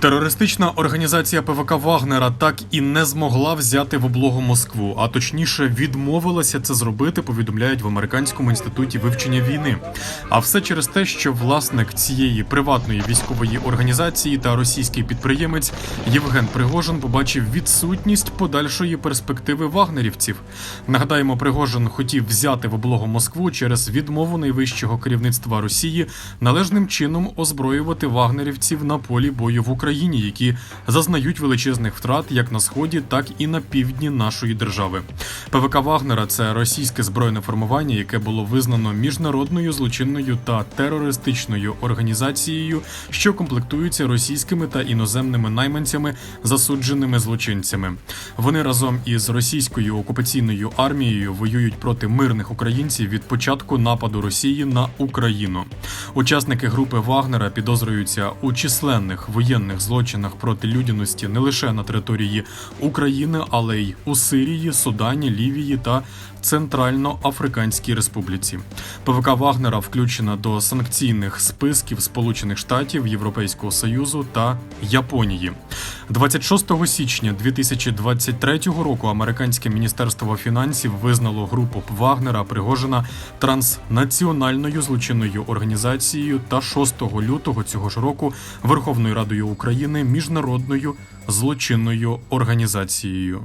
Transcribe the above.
Терористична організація ПВК Вагнера так і не змогла взяти в облогу Москву, а точніше відмовилася це зробити. Повідомляють в американському інституті вивчення війни. А все через те, що власник цієї приватної військової організації та російський підприємець Євген Пригожин побачив відсутність подальшої перспективи вагнерівців. Нагадаємо, Пригожин хотів взяти в облогу Москву через відмову найвищого керівництва Росії належним чином озброювати вагнерівців на полі бою в Україні, які зазнають величезних втрат як на сході, так і на півдні нашої держави. ПВК Вагнера це російське збройне формування, яке було визнано міжнародною злочинною та терористичною організацією, що комплектуються російськими та іноземними найманцями, засудженими злочинцями. Вони разом із російською окупаційною армією воюють проти мирних українців від початку нападу Росії на Україну. Учасники групи Вагнера підозрюються у численних воєнних злочинах проти людяності не лише на території України, але й у Сирії, Судані, Лівії та Центральноафриканській Республіці. ПВК Вагнера включена до санкційних списків Сполучених Штатів, Європейського Союзу та Японії. 26 січня 2023 року американське міністерство фінансів визнало групу Вагнера Пригожина транснаціональною злочинною організацією та 6 лютого цього ж року Верховною Радою України міжнародною злочинною організацією.